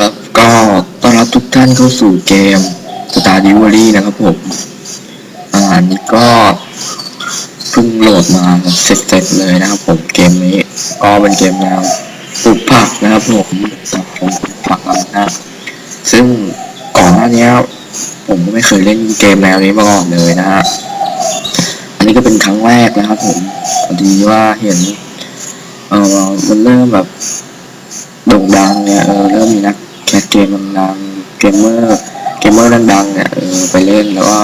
ครับ ก็ต้อนรับทุกท่านเข้าสู่เกม Star d e v o r y นะครับผม อ่าอันนี้ก็เพิ่งโหลดมาเสร็จๆเลยนะครับผมเกมนี้ ก็เป็นเกมแนวปลูกผักนะครับผมตัดผมปลูกผักนะฮะซึ่งก่อนหน้านี้ผมก็ไม่เคยเล่นเกมแนวนี้มาก่อนเลยนะฮะอันนี้ก็เป็นครั้งแรกนะครับผมพอดีว่าเห็นเออมันเริ่มแบบโด่งดังเนี่ยเออเริ่มมีนัก แคสเกมดังเกมเมอร์เกมเมอร์ดังๆเนี่ยเออไปเล่นแล้วก็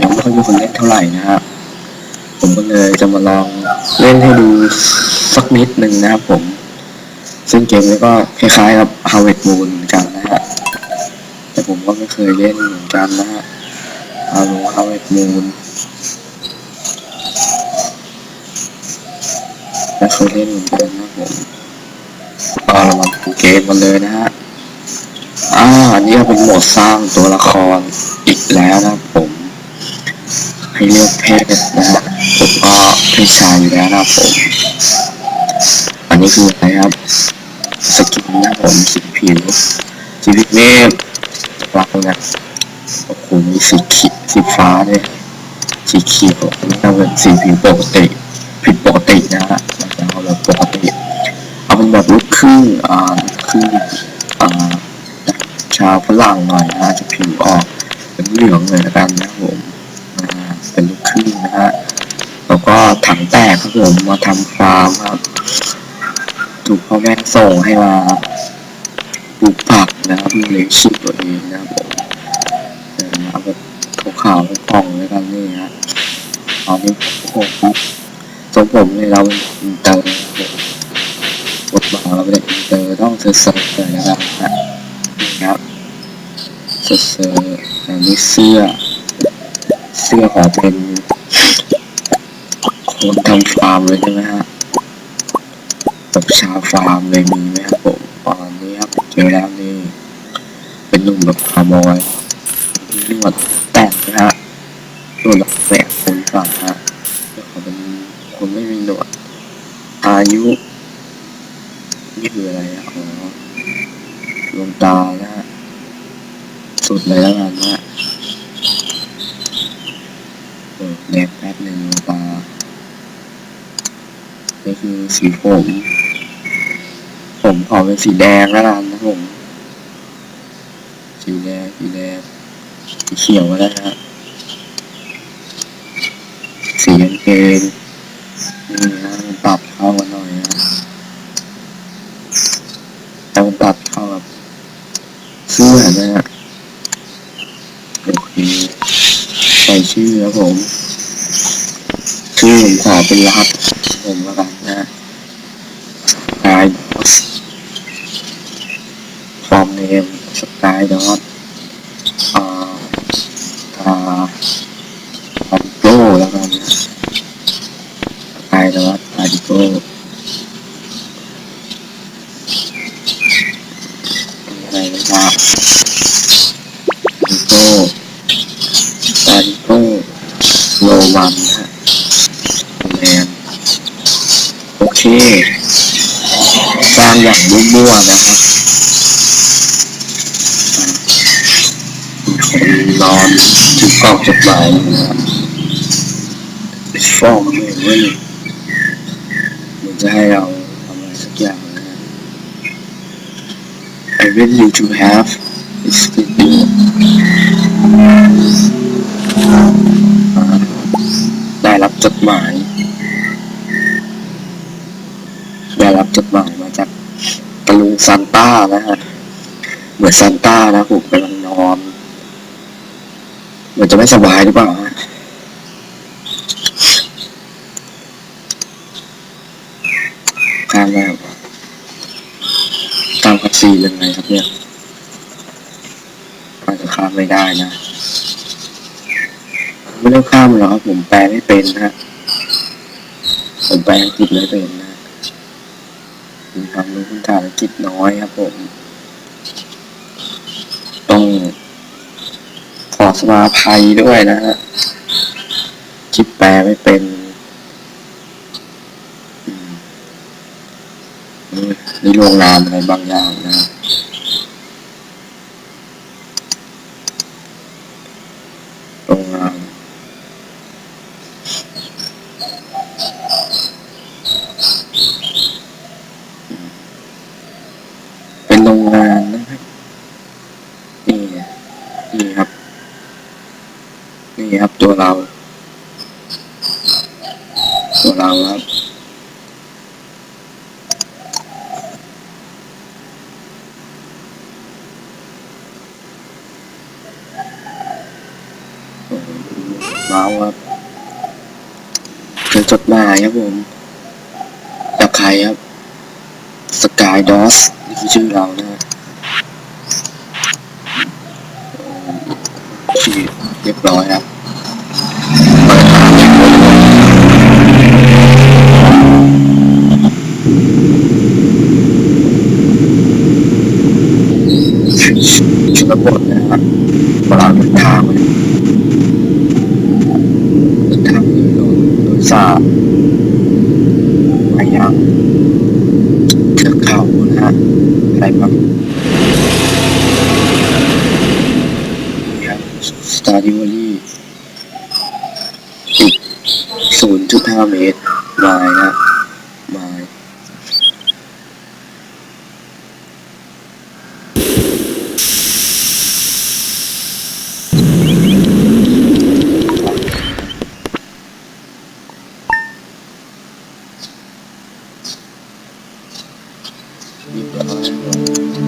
ยังไม่ค่อยมีคนเล่นเท่าไหร่นะฮะผมก็เลยจะมาลองเล่นให้ดูสักนิดหนึ่งนะครับผม ซึ่งเกมนี้ก็คล้ายๆกับ Harvest Moon เหมือนกันนะฮะแต่ผมก็ไม่เคยเล่นเหมือนกันนะฮะเอาลง Harvest Moon ไม่เคยเล่นเหมือนกันนะผมก็เรามาดูเกมกันเลยนะฮะ อ่าอันนี้ก็เป็นโหมดสร้างตัวละครอีกแล้วนะผมให้เลือกเพศนะฮะผมก็เพศชายอยู่แล้วนะผมอันนี้คืออะไรครับสกินนะผมสีผิวชีวิตเมฆเราเนี่ยโอ้โหมีสีขีสีฟ้าด้วยสีเขียวนี่ก็เป็นสีผิวปกติผิดปกตินะฮะเราจะเอาแบบปกติเอาเป็นแบบลูกครึ่งอ่าลูกครึ่งาวฝรั่งหน่อยนะจะผิวออกเป็นเหลืองเลยละกันนะครับผมเป็นลูกครึ่งนะฮะแล้วก็ถังแตกครับผมมาทำฟาร์มครับถูกพ่อแม่ส่งให้มาปลูกผักนะครับเลี้ยงชีพตัวเองนะครับผมเอาแบบขาวๆกล่องๆแล้วกันนี่ฮะตอนนี้ผมครับทรงผมเนี่ยเราเป็นอินเตอร์บทบาทเราเป็นอินเตอร์ต้องเซอร์เซอร์เลยนะครับนะนี่ครับ เซอร์เซอร์อันนี้เสื้อ เสื้อขอเป็นคนทำฟาร์มเลยใช่ไหมฮะแบบชาวฟาร์มเลยมีไหมครับผมตอนนี้ครับเจอแล้วนี่ เป็นหนุ่มแบบคาร์บอยนวดแต่งนะฮะนวดแบบแปลกคนก่อนฮะเดี๋ยวเขาเป็นคนไม่มีหนวดอายุนี่คืออะไรอ๋อดวงตา ดเลยแล้วกันนะฮะเออแดกแป๊บหนึ่งดวงตานี่คือสีผม ผมขอเป็นสีแดงแล้วกันนะผม สีแดง สีแดง สีเขียวก็ได้นะสีกางเกงนี่นะมันปรับเข้ากันหน่อยนะต้องปรับเข้ากับเสื้อนะฮะโอเค ใส่ชื่อครับผมชื่อผมขอเป็นรหัสผมแล้วกันนะสกายฟอร์มเนมสกายดอทอ่าอ่าอาดิโก้แล้วกันนะสกายดอทอาดิโก้ เคสร้างอย่างมั่วๆนะครับนอนถือกล่องจดหมายอยู่นะครับไอ้องเลยเว้ยมันจะให้เราทำอะไรสักอย่างนะฮะ I want you to have this video อ่าได้รับจดหมาย ได้รับ จดหมายมาจากตะลุงซานต้านะฮะเหมือนซานต้านะผมกำลังนอนเหมือนจะไม่สบายหรือเปล่าฮะข้ามแล้วตามคัดซียังไงครับเนี่ยอาจจะข้ามไม่ได้นะ ไม่ต้องข้ามหรอกผมแปลไม่เป็นนะฮะผมแปลอังกฤษไม่เป็น มีความรู้พื้นฐานอังกฤษน้อยครับผม ต้องขอสมาภัยด้วยนะฮะคิดแปลไม่เป็นมนี่นี่โรงงานอะไรบางอย่างนะ เป็นโรงงานนะครับนี่นี่ครับ นี่ครับตัวเรา ตัว เราครับเมาครับเจอจดหมายครับผมจากใครครับสกายดอสนี่คือชื่อเรานะฮะฉีเรียบร้อยครับเปิดตามเช็คเลย ชนบทนะฮะเวลาเดินทางไปทางโดยโดยสารมายังเทือกเขานะฮะอะไรบ้างนี่ครับสตาร์ดิวอรี่อีก0.5เมตรไมล์นะไม้ ล์เ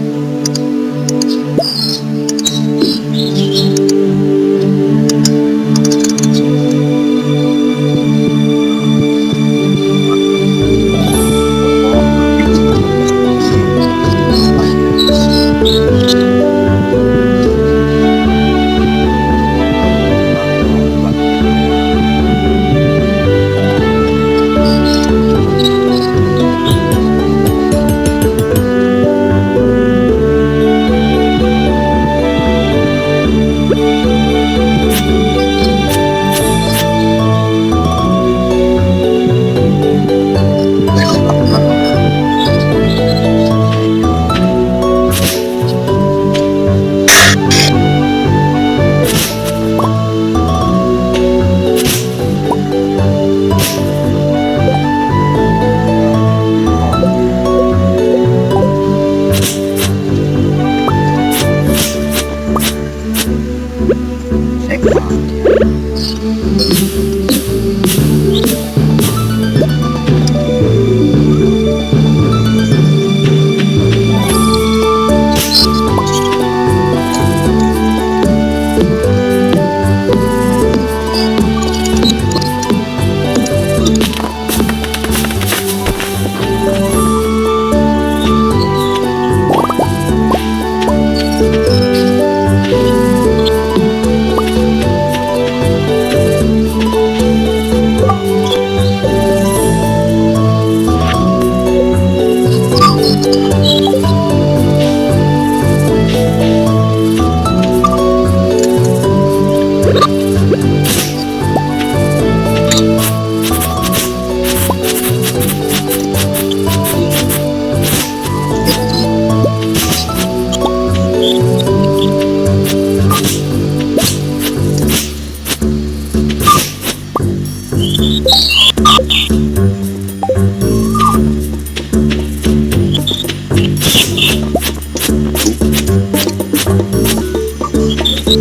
ว่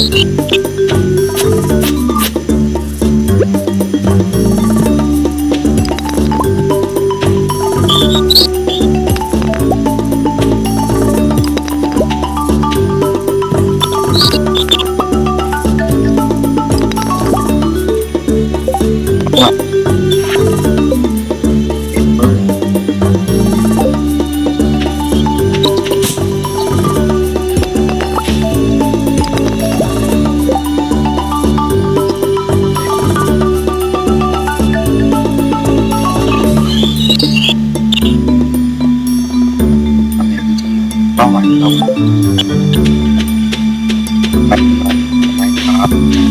เป้าหมายเราปฏิบัติทำไมครับ